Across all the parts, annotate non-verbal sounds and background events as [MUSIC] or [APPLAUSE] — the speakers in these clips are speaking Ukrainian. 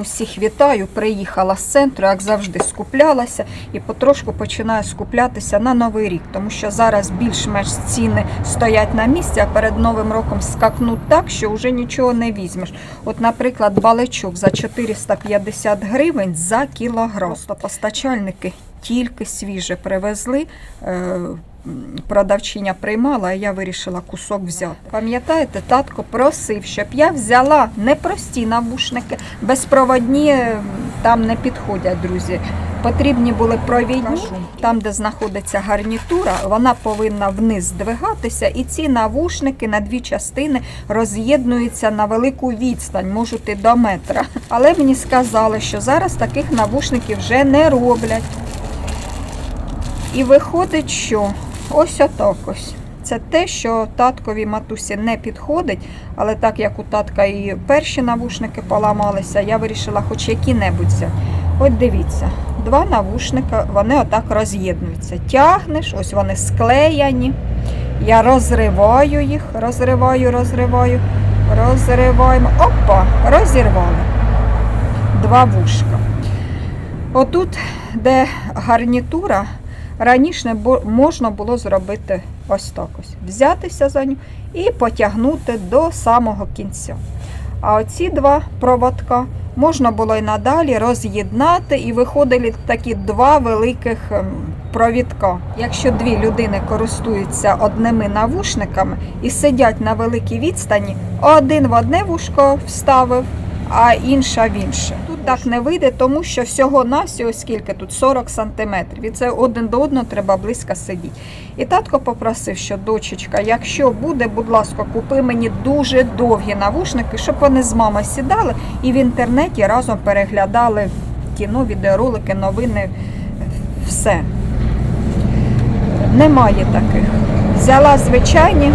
усіх вітаю. Приїхала з центру, як завжди, скуплялася і потрошку починаю скуплятися на новий рік, тому що зараз більш-менш ціни стоять на місці, а перед новим роком скакнуть так, що вже нічого не візьмеш. От, наприклад, баличок за 450 гривень за кілограм. Просто постачальники тільки свіже привезли. Е, Продавчиня приймала, а я вирішила кусок взяти. Пам'ятаєте, татко просив, щоб я взяла не прості навушники, безпроводні там не підходять, друзі. Потрібні були провідні, там, де знаходиться гарнітура, вона повинна вниз здвигатися, і ці навушники на дві частини роз'єднуються на велику відстань, можуть і до метра. Але мені сказали, що зараз таких навушників вже не роблять. І виходить, що ось отак ось. Це те, що таткові матусі не підходить, але так як у татка і перші навушники поламалися, я вирішила хоч які-небудь взяти. От дивіться, два навушника, вони отак роз'єднуються. Тягнеш, ось вони склеяні. Я розриваю їх, розриваю, розриваю, розриваємо. Опа, розірвали. Два вушка. Отут, де гарнітура, раніше можна було зробити ось так ось. Взятися за нього і потягнути до самого кінця. А оці два проводка можна було і надалі роз'єднати, і виходили такі два великих ем, провідка. Якщо дві людини користуються одними навушниками і сидять на великій відстані, один в одне вушко вставив, а інша в інше. Тут так не вийде, тому що всього навсього скільки тут 40 сантиметрів. І це один до одного треба близько сидіти. І татко попросив, що дочечка, якщо буде, будь ласка, купи мені дуже довгі навушники, щоб вони з мамою сідали і в інтернеті разом переглядали кіно, відеоролики, новини, все. Немає таких. Взяла звичайні,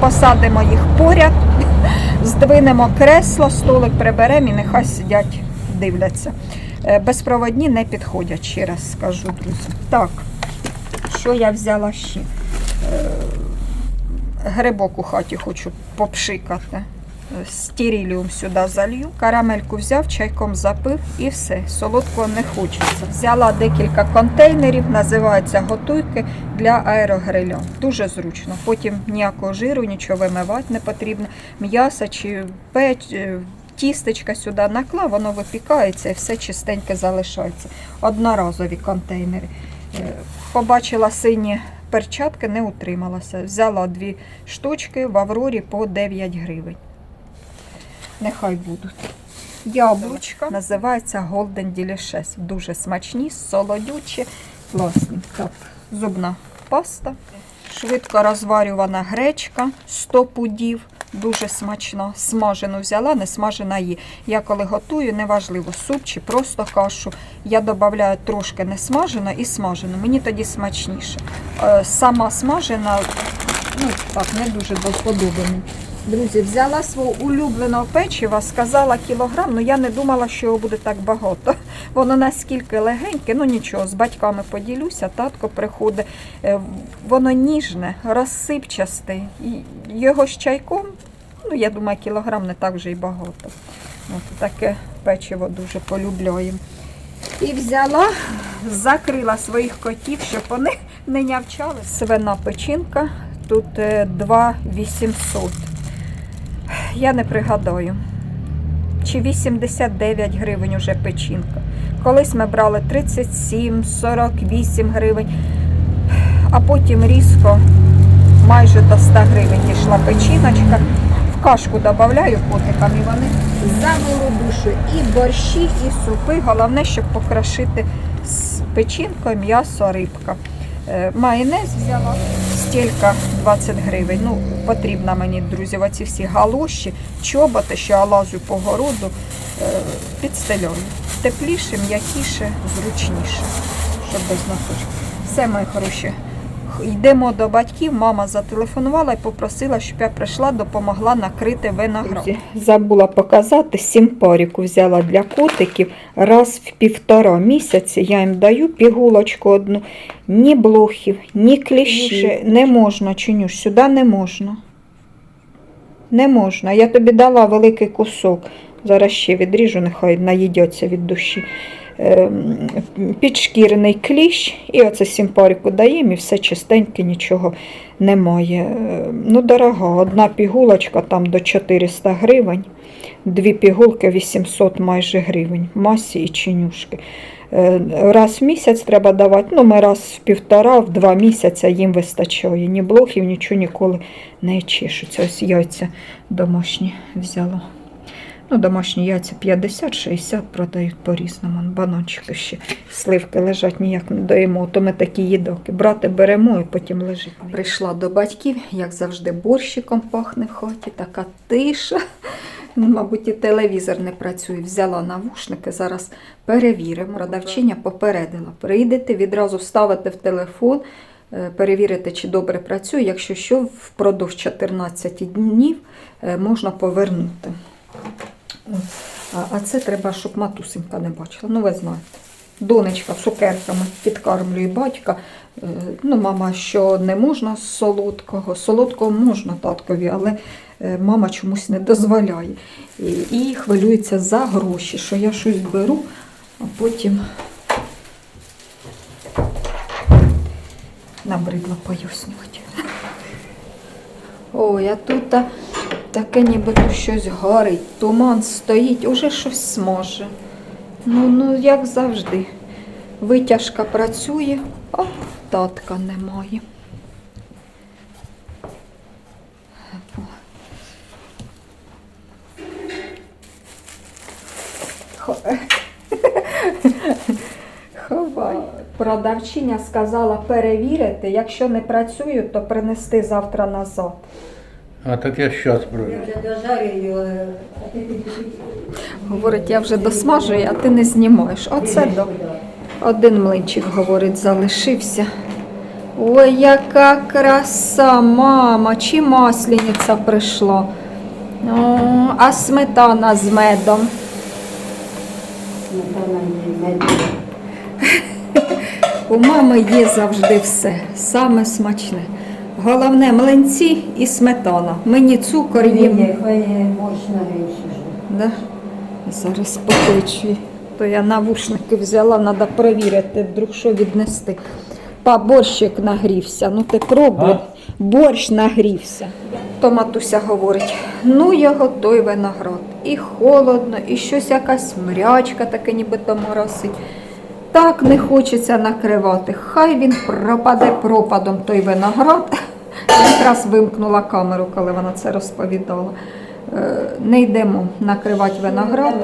посадимо їх поряд, здвинемо кресло, столик приберемо і нехай сидять, дивляться. Е, Безпроводні не підходять, ще раз скажу, друзі. Так, що я взяла ще? Е, Грибок у хаті хочу попшикати. Стеріліум сюди залью. Карамельку взяв, чайком запив і все. Солодкого не хочеться. Взяла декілька контейнерів, називаються готуйки для аерогриля. Дуже зручно. Потім ніякого жиру, нічого вимивати не потрібно. М'ясо чи печ, е, тістечка сюди наклав, воно випікається і все чистеньке залишається. Одноразові контейнери. Е, Побачила сині перчатки, не утрималася. Взяла дві штучки в Аврорі по 9 гривень. Нехай будуть. Яблучка називається Golden Delicious. Дуже смачні, солодючі, класні. Так, зубна паста. Швидко розварювана гречка 100 пудів. Дуже смачно. Смажену взяла, не смажена її. Я коли готую, неважливо, суп чи просто кашу. Я додаю трошки не смажену і смажену. Мені тоді смачніше. Е, Сама смажена, ну так, не дуже мені. Друзі, взяла свого улюбленого печива, сказала кілограм, але я не думала, що його буде так багато. [LAUGHS] Воно наскільки легеньке, ну нічого, з батьками поділюся, татко приходить. Е, Воно ніжне, розсипчасте. Його з чайком, ну я думаю, кілограм не так вже й багато. От таке печиво дуже полюбляємо. І взяла, закрила своїх котів, щоб вони [LAUGHS] не нявчали. Свина печінка, тут е, 2,800. Я не пригадаю. Чи 89 гривень уже печінка. Колись ми брали 37, 48 гривень, а потім різко майже до 100 гривень дійшла печіночка. В кашку додаю котикам і вони замолодушують і борщі, і супи. Головне, щоб покрошити з печінкою м'ясо, рибка. Е, Майонез взяла стільки 20 гривень. Ну, потрібно мені, друзі, оці всі галоші, чоботи, що я лазю по городу, під стельою. Тепліше, м'якіше, зручніше, щоб без носочки. Все, мої хороші. Йдемо до батьків. Мама зателефонувала і попросила, щоб я прийшла, допомогла накрити виноград. Забула показати, сімпаріку взяла для котиків раз в півтора місяці. Я їм даю пігулочку одну. Ні блохів, ні кліщі. Не можна, чинюш, сюди не можна. Не можна. Я тобі дала великий кусок. Зараз ще відріжу, нехай наїдяться від душі. Ем, Підшкірний кліщ, і оце сімпаріку даємо, і все чистеньке, нічого немає. Е, Ну, дорога, одна пігулочка там до 400 гривень, дві пігулки 800 майже гривень, масі і чинюшки. Е, Раз в місяць треба давати, ну ми раз в півтора, в два місяці їм вистачає. Ні блохів, нічого ніколи не чешуться. Ось яйця домашні взяла. Ну, домашні яйця 50-60 продають по-різному. Он Бананчики ще сливки лежать, ніяк не даємо. То ми такі їдоки. Брати беремо і потім лежить. Прийшла до батьків, як завжди, борщиком пахне в хаті, така тиша. Ну, Мабуть, і телевізор не працює. Взяла навушники, зараз перевіримо. Продавчиня попередила. Прийдете, відразу ставите в телефон, е, перевірите, чи добре працює. Якщо що, впродовж 14 днів е, можна повернути. А, це треба, щоб матусенька не бачила. Ну, ви знаєте. Донечка цукерками підкармлює батька. Е, Ну, мама, що не можна солодкого. Солодкого можна таткові, але е, мама чомусь не дозволяє. І, хвилюється за гроші, що я щось беру, а потім набридло пояснювати. Ой, а тут таке нібито щось горить, туман стоїть, уже щось сможе. Ну, ну, як завжди. Витяжка працює, а татка немає. Ховай. Продавчиня сказала перевірити, якщо не працює, то принести завтра назад. А так я щас пройду. Я вже дожарю а ти піди- Говорить, я вже досмажую, а ти не знімаєш. Оце до. Один млинчик, говорить, залишився. Ой, яка краса, мама, чи маслениця прийшла. О, а сметана з медом. Сметана і мед. [LAUGHS] У мами є завжди все, саме смачне. Головне млинці і сметана. Мені цукор їм. Ні, хай можна речі. Да? Зараз покличу. То я навушники взяла, треба перевірити, вдруг що віднести. Па, борщик нагрівся. Ну ти пробуй. Борщ нагрівся. То матуся говорить, ну його той виноград. І холодно, і щось якась мрячка таке нібито моросить. Так не хочеться накривати. Хай він пропаде пропадом той виноград. Якраз вимкнула камеру, коли вона це розповідала. Е, Не йдемо накривати виноград.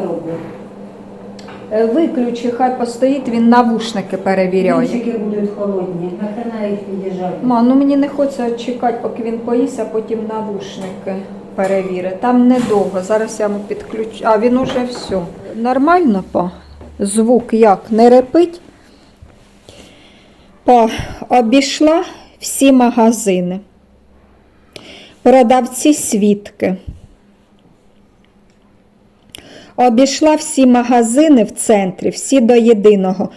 Е, Виключи, хай постоїть, він навушники перевіряє. Вінчики будуть холодні. Нахрена їх підіжати? Ма, ну мені не хочеться чекати, поки він поїсть, а потім навушники перевірить. Там недовго. Зараз я йому підключу. А він уже все. Нормально, па? Звук як? Не репить? Па, обійшла всі магазини. Продавці свідки. Обійшла всі магазини в центрі, всі до єдиного.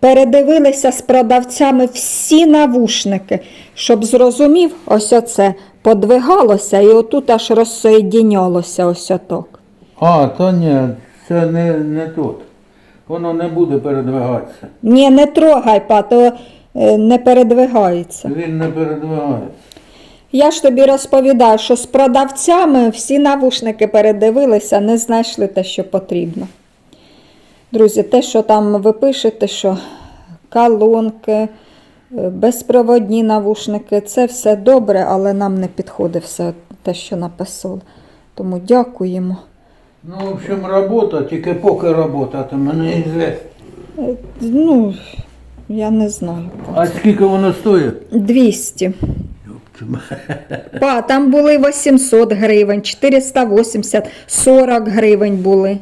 Передивилися з продавцями всі навушники, щоб зрозумів, ось оце подвигалося і отут аж розсоєдінялося ось отак. А, то ні, це не, не тут. Воно не буде передвигатися. Ні, не трогай, па, то е, не передвигається. Він не передвигається. Я ж тобі розповідаю, що з продавцями всі навушники передивилися, не знайшли те, що потрібно. Друзі, те, що там ви пишете, що колонки, е, безпроводні навушники, це все добре, але нам не підходить все те, що написали. Тому дякуємо. Ну, в общем, робота, тільки поки робота, то мене ізвестно. Е, Ну, я не знаю. А скільки воно стоїть? 200. Па, там були 800 гривень, 480, 40 гривень були.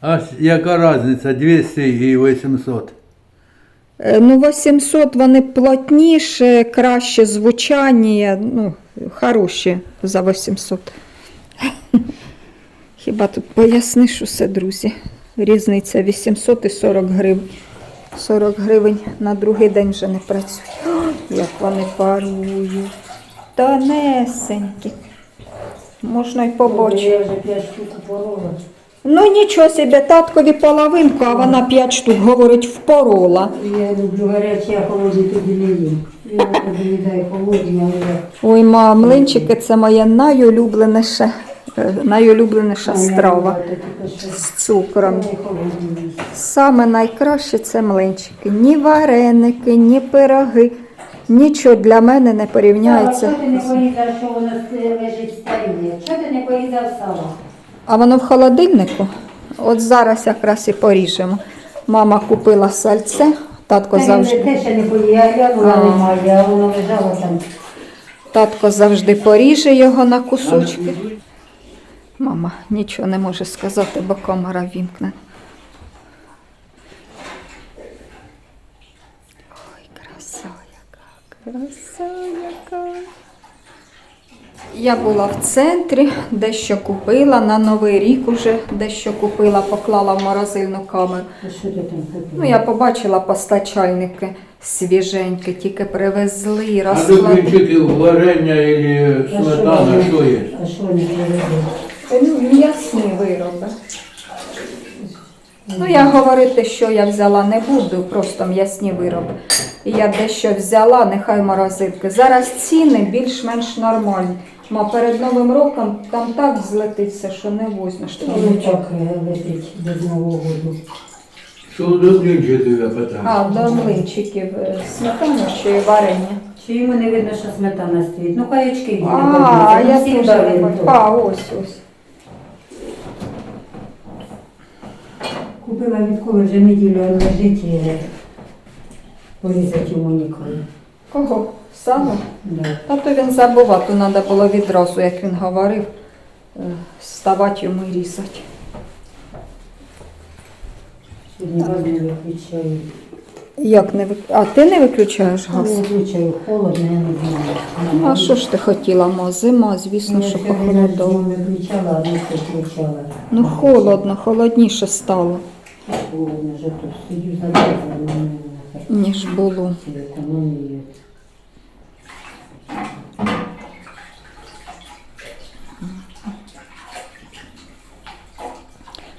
А яка різниця? 200 і 800. Е, Ну, 800 вони плотніші, краще звучання, ну, хороші за 800. Хіба тут поясниш усе, друзі? Різниця 800 і 40 гривень. 40 гривень на другий день вже не працює. О, Як вони парують. Тонесенькі. Можна й побачити. Я. Ну нічого собі, таткові половинку, а вона п'ять штук, говорить, впорола. Я люблю гарячі, а холодні тоді не їм. Я не дай холодні, а я Ой, ма, млинчики це моє найулюбленіше, найулюбленіша страва з цукром. Саме найкраще це млинчики. Ні вареники, ні пироги. Нічого для мене не А порівняється. чого ти не порізав, що воно лежить старіє? Чого ти не порізав сало? А воно в холодильнику? От зараз якраз і поріжемо. Мама купила сальце, татко завжди, те ще не порізав, я глянула, А. немає, а воно лежало там. татко завжди поріже його на кусочки. Мама нічого не може сказати, бо камера вімкне. Ой, краса яка, краса яка. Я була в центрі, дещо купила на Новий рік уже дещо купила, поклала в морозильну камеру. А? Ну, я побачила постачальники свіженькі, тільки привезли, А розкладали. вінчики варення і А сметана, що є? А що не привезли? Ну, М'ясні вироби. Ну, я говорити, що я взяла не буду, просто м'ясні вироби. Я дещо взяла, нехай морозитки. Зараз ціни більш-менш нормальні. Ма перед Новим роком там так злетиться, що не возьмеш. Воно так е, летить без Нового року. Що до вінчиків я питаю? А, до млинчиків е, сметана чи варення. Чи йому не видно, що сметана стоїть? Ну, каячки А, я всі теж дали не то. А, ось ось. Купила відколи вже неділю лежить і порізати йому ніколи. Кого? Саме? Да. Та то він забув, а то треба було відразу, як він говорив, е, ставати йому і різати. Сьогодні виключаю. Як не вик... А ти не виключаєш газ? Не виключаю, холодно, я не знаю. А що ж ти хотіла, ма? Зима, звісно, Я що похолодало. не виключала, а не виключала. Ну холодно, холодніше стало, Ніж було.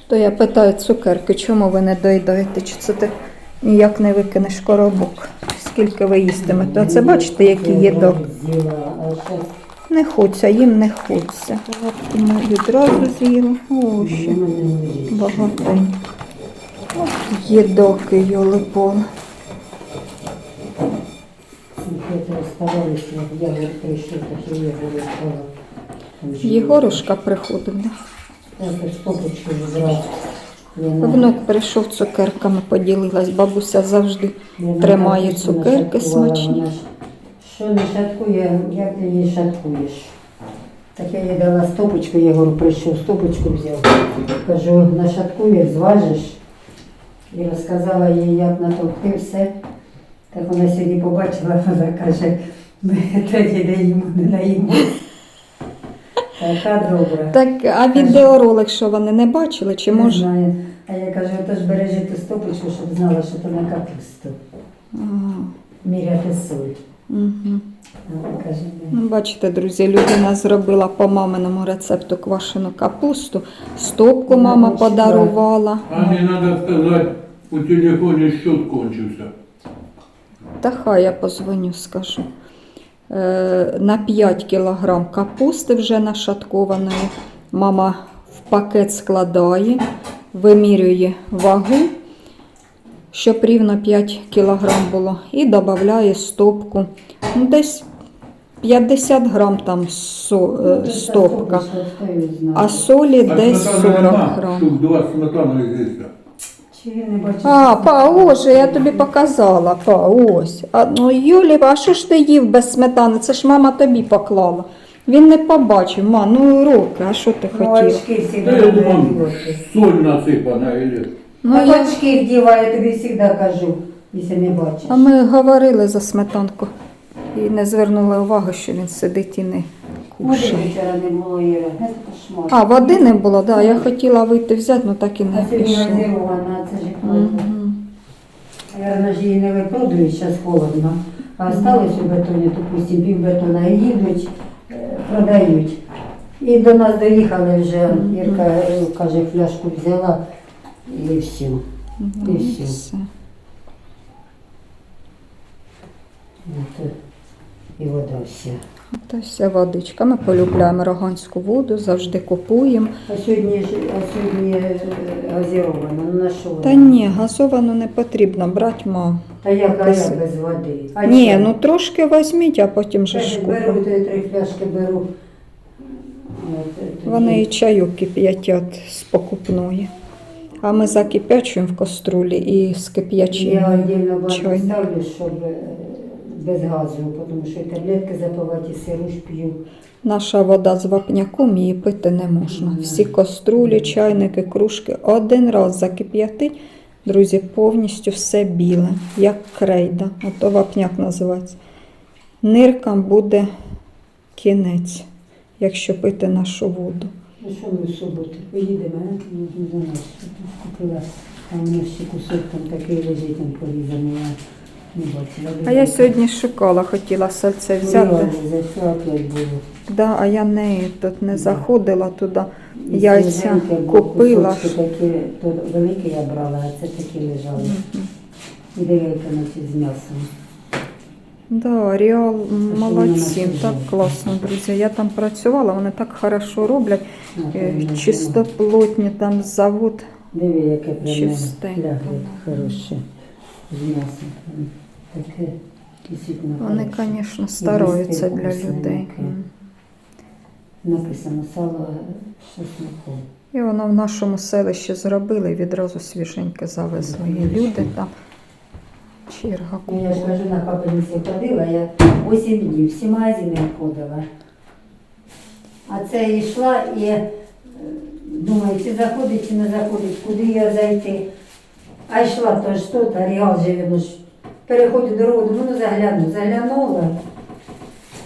То я питаю цукерки, чому ви не доїдаєте? Чи це ти ніяк не викинеш коробок? Скільки ви їстимете? Оце бачите, який їдок. З'їла, Не хочеться, їм не хочеться. Відразу з'їли. О, ще. у їдоки, йолипон. Я говорю, я говорю, Єгорушка приходив. Да? Я. Я Внук прийшов цукерками, поділилась. Бабуся завжди тримає цукерки смачні. Що не шаткує, як ти її шаткуєш? Так я їй дала стопочку, Єгор прийшов, стопочку взяв. Кажу, нашаткуєш, зважиш. І розказала їй, як натовкти все. Так вона сьогодні побачила, [LAUGHS] вона каже, ми тоді даємо, не даємо. Така добра. Так, а відеоролик, що вони не бачили, чи Не може? знаю. А я кажу, отож бережи ту стопочку, щоб знала, що то на капусту. Ага. Міряти соль. Угу. Ну, бачите, друзі, людина зробила по маминому рецепту квашену капусту, стопку Ну, мама подарувала. А мені треба сказати, у телефоні счет кончився. Та хай я позвоню, скажу. Е, на 5 кілограм капусти вже нашаткованої. Мама в пакет складає, вимірює вагу, щоб рівно 5 кілограм було, і додає стопку. Ну, десь 50 грам там со, е, Ну, стопка, а солі десь 40 нема, грам. А, па, ось я тобі показала, па, ось. А, ну, Юлі, а що ж ти їв без сметани? Це ж мама тобі поклала. Він не побачив, ма, ну уроки, а що ти Ну, всі Та я думав, соль насипана или. Ну, Ну, я... вділа, я тобі завжди кажу, якщо не бачиш. А ми говорили за сметанку і не звернули увагу, що він сидить і не Води кушає. вчора не було, Іра. Це кошмар. А, води не було, да. Я хотіла вийти взяти, але так і А не сьогодні пішла. газирована, це ж холодно. Наверно, ж її не випродують, зараз холодно. А осталось у бетоні, допустим, пів бетона і їдуть, е, продають. І до нас доїхали вже, Ірка е, каже, фляжку взяла і все. Ну, І все. все. От, і вода вся. Та вся водичка. Ми полюбляємо роганську воду, завжди купуємо. А сьогодні, ж- а сьогодні е, газірована, ну на що вона? Та ні, газовану не потрібно брати, ма. Та як, а Без- води? А Ні, чого? ну трошки візьміть, а потім же ж беру, купимо. три фляшки беру. От, е, тоді- Вони і чайок кип'ятять з покупної. А ми закип'ячуємо в каструлі і Я кип'ячим. отдельно банку ставлю, щоб е, без газу, тому що і таблетки запивати, і сиру ж п'ю. Наша вода з вапняком її пити не можна. Всі каструлі, чайники, кружки один раз закип'ятить, друзі, повністю все біле, як крейда. Ото вапняк називається. Ниркам буде кінець, якщо пити нашу воду. Ну що ми в суботу? Поїдемо, а? Ну, ну, до нас. Купила, а у мене ще кусок там такий лежить, там порізаний, я не бачила. А я сьогодні шукала, хотіла сальце взяти. Зайшла, опять було. Да, а я не, тут не Да. заходила туди. І Яйця свіженьке було, купила. кусочки такі, то великі я брала, а це такі лежали. І дев'ятка ночі з м'ясом. Да, Реал молодці, так класно, друзі. Я там працювала, вони так хорошо роблять. Е, Чистоплотні там завод. Диви, яке прямо хороше. З м'ясом. Таке Вони, звісно, стараються для людей. Написано сало з. І воно в нашому селищі зробили відразу свіженьке завезли. І люди там черга Ну, я ж кажу, на капельниці ходила, я 8 днів, всі магазини ходила. А це йшла і е, думаю, чи заходить, чи не заходить, куди я зайти. А йшла то ж тут, а Реал живе, ну ж переходю дорогу, ну загляну, заглянула.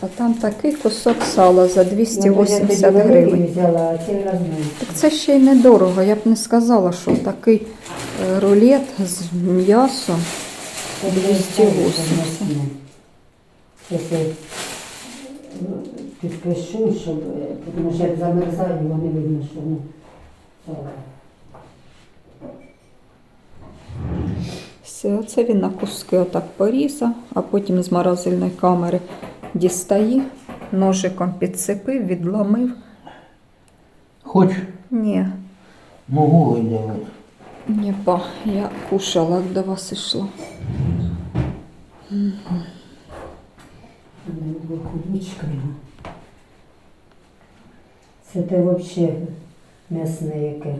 А там такий кусок сала за Ну, то я 280 тоді гривень. взяла, а цей раз менше. Так це ще й недорого. Я б не сказала, що такий е, рулет з м'ясом. Це буде 280. смачне. Я ну, підпишу, щоб, тому що як замерзаю, вони видно, що ну, сало. Все, оце він на куски отак порізав, а потім з морозильної камери дістає, ножиком підсипив, відломив. Хоч Ні, могу виділити. Ні, па, я кушала, як до вас йшла. Це те взагалі м'ясне яке.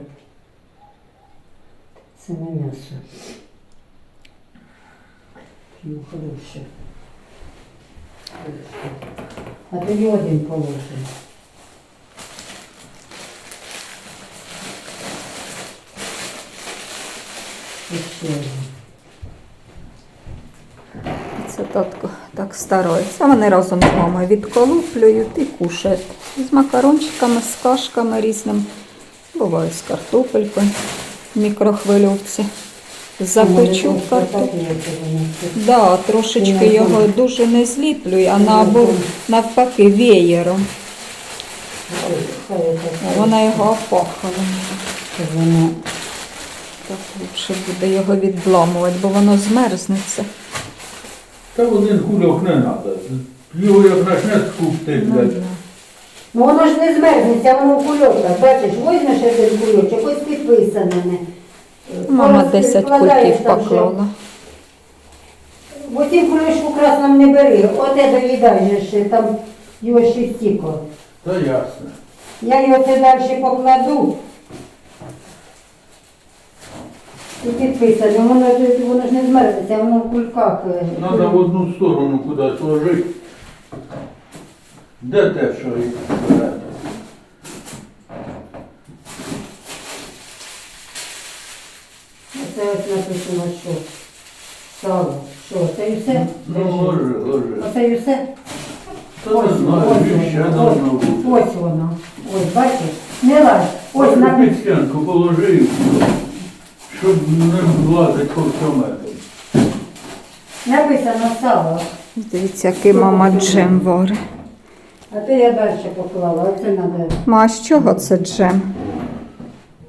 Це не м'ясо. Ну, хороше. А тоді один положимо. І ще один. Це татко так старається. Вони разом з мамою відколуплюють і кушають. З макарончиками, з кашками різними. Буває з картопелькою в мікрохвильовці. Запечу картоплю. Да, трошечки його дуже не зліплюю, а ні. навпаки веєром. Вона його опахала. Воно Так лучше буде його відламувати, бо воно змерзнеться. Та один кульок не треба. Його як почне скупти, Ну, блядь. Ну воно ж не змерзнеться, воно в кульочках. Бачиш, возьмеш один кульочок, ось підписане. не. Мама Пораз- 10 вкладаєш кульків там поклала. Оцім кульочку красному не бери, оте доїдай же, там його ще стіко. Та ясно. Я його це далі покладу. І підписане, воно, ж- воно ж не змерзнеться, воно в кульках. Треба в одну сторону кудись ложити. Де те, що їх бере? Оце ось написано, що сало. Що, це і все? Ну, ложи, ложи. Оце і все? Та не ось, ще воно, давно ось, воно. Ось, бачиш? Не лазь. Ось на під стінку положи, щоб не влазить по этому. написано сало. Дивіться, який мама джем варить. А то я далі поклала, оце треба. Ма, з чого це джем?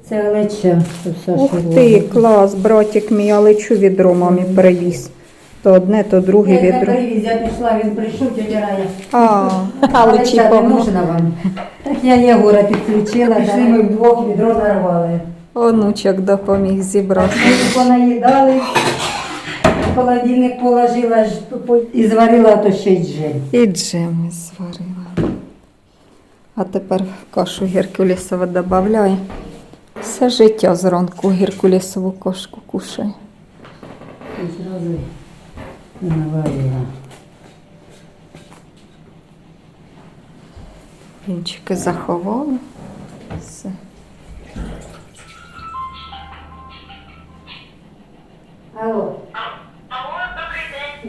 Це леча. Ух ти, клас, братик мій, я лечу відро мамі привіз. То одне, то друге Я на відро. телевізію я пішла, він прийшов, тетя Рая. А, Але це не повно. можна вам. Так я Єгора підключила, пішли ми вдвох відро нарвали. Онучок допоміг зібрати. Понаїдали, в холодильник положила і зварила, то ще й джем. І джем зварила. А тепер кашу геркулісову додаю. Все життя зранку геркулісову кошку кушає. І зразу наварила. Вінчики заховали. Все.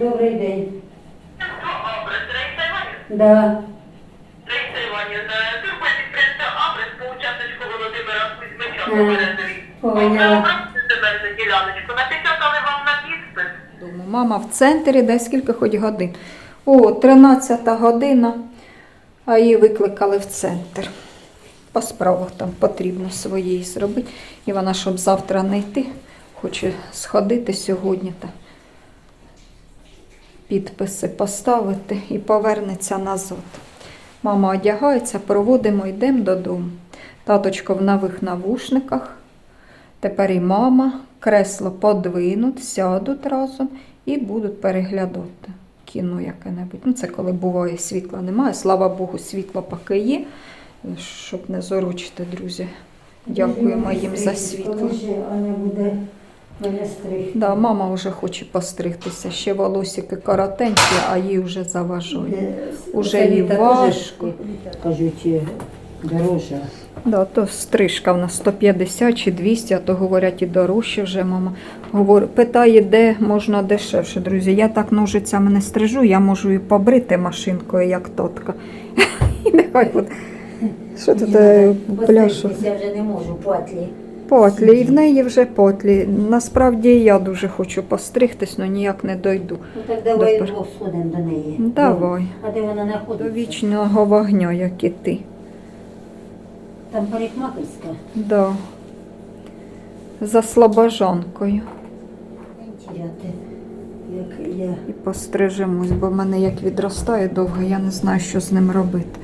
Добрий день. Абрес? Раїса Іванівна? Да. Раїса Іванівна, фірма підприємства Абрес по участочку Володимира Кузьмича Е, Березовій. поняла. Обрати діляночку. Напечатали вам на підпис. Думаю, мама в центрі, де скільки хоч годин. О, 13 година, а її викликали в центр. По справах там потрібно своєї зробити. І вона, щоб завтра не йти, хоче сходити сьогодні та підписи поставити і повернеться назад. Мама одягається, проводимо, йдемо додому. Таточко в нових навушниках. Тепер і мама, кресло подвинуть, сядуть разом і будуть переглядати кіно яке-небудь. Ну, це коли буває світла немає. Слава Богу, світло поки є, щоб не зорочити, друзі. Дякуємо їм за світло. Що Аня буде мене стригти. Да, мама вже хоче постригтися. Ще волосики коротенькі, а їй вже заважають. Уже Це їй важко. Кажуть, е, дорожче. Да, то стрижка в нас 150 чи 200, а то говорять і дорожче вже мама. Говорю, питає, де можна дешевше, друзі. Я так ножицями не стрижу, я можу і побрити машинкою, як тотка. [LAUGHS] І нехай от. Що тут е, пляшу? Я вже не можу потлі. Потлі, і в неї вже потлі. Насправді і я дуже хочу постригтись, але ніяк не дойду. Ну так давай Допер- вдвох сходимо до неї. Давай. А де вона До вічного вогня, як і ти. Там парикмахерська. Да. За слабожанкою. Як я. І пострижемось, бо в мене як відростає довго, я не знаю, що з ним робити.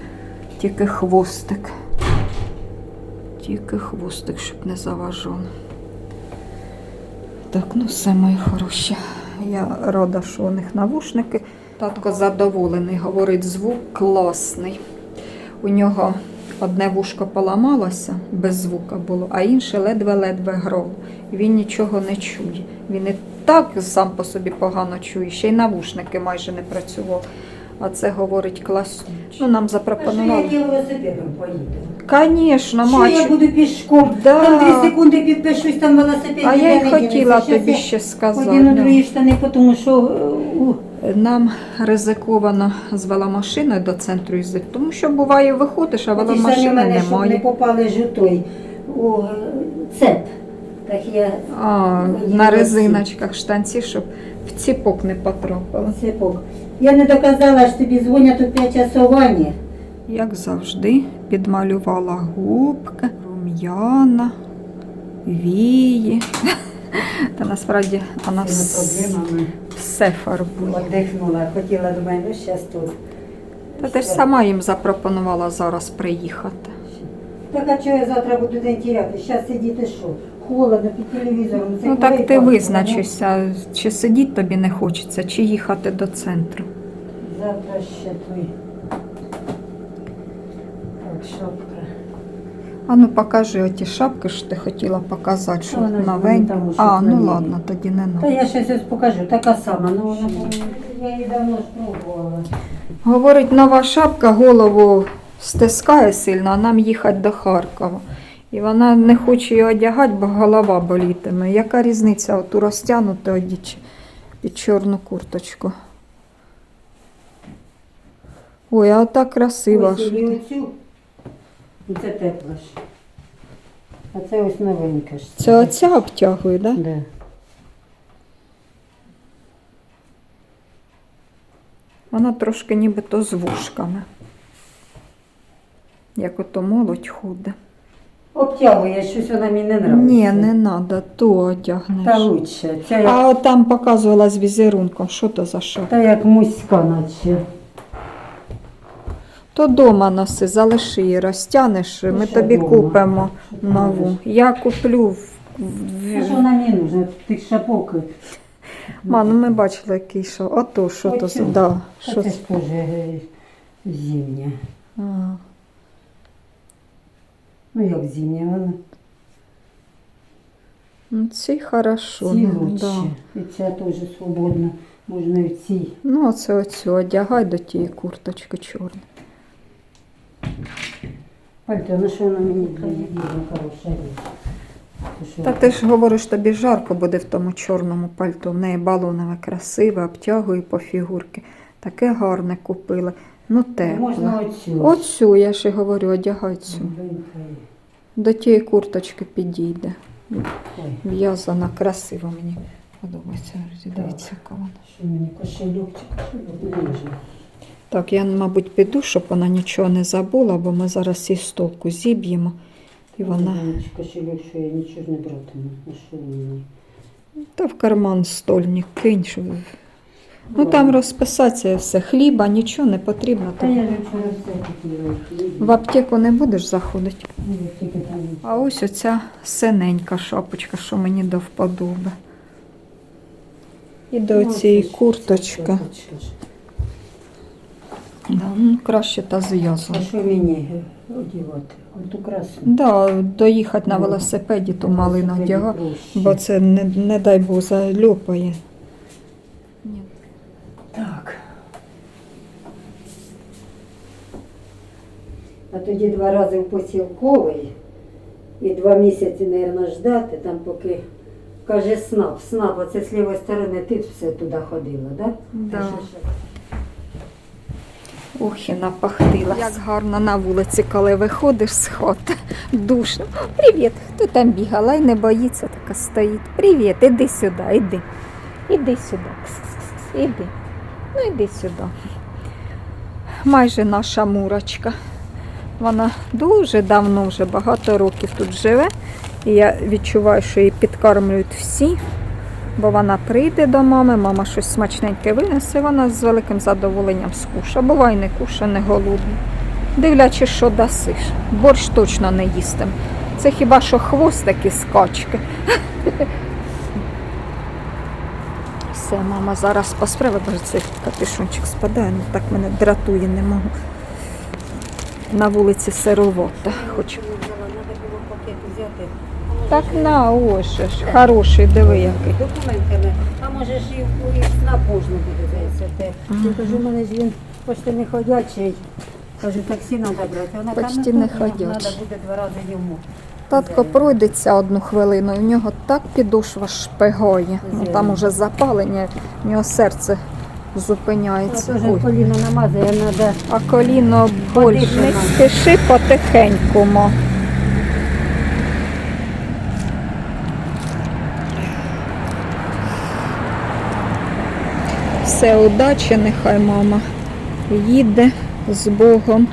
Тільки хвостик. Тільки хвостик, щоб не заважав. Так, ну все, мої хороші. Я рада, що у них навушники. Татко задоволений, говорить, звук класний. У нього одне вушко поламалося, без звука було, а інше ледве-ледве грало. Він нічого не чує. Він і так сам по собі погано чує, ще й навушники майже не працював. А це говорить класно. Ну, нам А що запропонували. я велосипедом поїду? Звісно, Що я мачу. буду пішком? Да. Там дві секунди підпишусь, там велосипед. А я й не хотіла дінеться. Щас тобі я ще сказати. Одіну да. другі штани, тому що е, у, Нам ризиковано з веломашиною до центру їздити, тому що буває виходиш, а ті в веломашини мене, щоб не немає. попали жутой у е, цеп. Так я А, на резиночках штанці, щоб в ціпок не потрапили. цепок. Я не доказала, що тобі дзвонять у 5 часовані. Як завжди, підмалювала губки, рум'яна, вії. [LAUGHS] Та насправді вона все фарбує. віддихнула. Хотіла до мене, ну зараз тут. Та ти ж сама їм запропонувала зараз приїхати. Так а чого я завтра буду день тіряти? Зараз сидіти що? Холодно під телевізором. Ну так ти визначишся, чи сидіти тобі не хочеться, чи їхати до центру. Завтра ще той. Так, шапка. А ну покажи оті шапки, що ти хотіла показати, що вона ж новенькі. там у А, ну шухляді. ладно, тоді не Та надо. я щось ось покажу, така сама. Ну, вона, я її давно спробувала. Говорить, нова шапка голову стискає сильно, а нам їхати до Харкова. І вона не хоче її одягати, бо голова болітиме. Яка різниця оту розтягнути одіч під чорну курточку? Ой, а так красиво. Ось і оцю. Ну, Це тепла ж. А це ось новенька ж. Це оця обтягує, так? Да? Да. Вона трошки нібито з вушками. як ото молодь худе. Обтягує, щось вона мені не нравиться. Ні, не треба, то одягнеш. Та лучше. Ця як, А от там показувала з візерунком, що то за що? та як муська наче. То дома носи, залиши її, розтянеш, ми тобі дома? купимо нову. Я куплю в, що вона мені нужна? Тих шапок. Ма, ну ми бачили, який що. Ото що то за- Оцю? да, Та що Це це? ж теж е, зимня. А, Ну як зимня, вона. ну, ці хорошо. Ці ну, лучше. да. І ця теж свободна. Можна і в цій. Ну, оце оцю одягай до тієї курточки чорної. Пальто, ну що вона мені дійсно хороша річ. Та ти ж говориш, тобі жарко буде в тому чорному пальто. В неї балонове, красиве, обтягує по фігурки. Таке гарне купили. Ну, Можна оцю. Оцю, я ж і говорю, одягай цю. До тієї курточки підійде. В'язана, красиво мені подобається. Дивіться, яка вона. Так, я, мабуть, піду, щоб вона нічого не забула, бо ми зараз її з толку зіб'ємо. І вона. Кошелюк, що я нічого не братиму. Мені? Та в карман стольник кинь. Що... Ну там розписатися все. Хліба, нічого не потрібно. Та я ж вчора все хотіла. В аптеку не будеш заходити. Ну. А ось оця синенька шапочка, що мені до вподоби. І до Ну, цієї ж. Да, ну, краще та А зв'язана. що мені одягати? Оту красну. Да, доїхати на велосипеді, то малина одяга, Проще. бо це не, не дай Бог зальопає. Так. А тоді два рази в посілковий і два місяці, мабуть, ждати, там поки каже снап, снап, а це з лівої сторони ти все туди ходила, так? Да. Ох, і напахтила. Як гарно на вулиці, коли виходиш з хати. Душно. Привіт, хто там бігала і не боїться, така стоїть. Привіт, іди сюди, іди. Іди сюди. Іди. Ну, іди сюди. Майже наша мурочка. Вона дуже давно, вже багато років тут живе. І я відчуваю, що її підкармлюють всі, бо вона прийде до мами, мама щось смачненьке винесе, вона з великим задоволенням скуша. Буває не куша, не голодна. Дивлячись, що дасиш. Борщ точно не їстим. Це хіба що хвостики з качки. Все, мама зараз посправи, бо цей капюшончик спадає, ну так мене дратує, не можу. На вулиці сировота. Хочу. Так на ось ж. Хороший, диви який. Документами. А може ж і в снап можна буде зайти. Я кажу, у мене ж він почти не ходячий. Кажу, таксі треба брати. Вона Почти не ходячий. Треба буде два рази йому. Татко пройдеться одну хвилину, і в нього так підошва шпигає. Ну, там уже запалення, в нього серце зупиняється. Ой. коліно намазає, треба. А коліно більше. Не спіши потихеньку. мо. Все, удачі, нехай мама їде з Богом.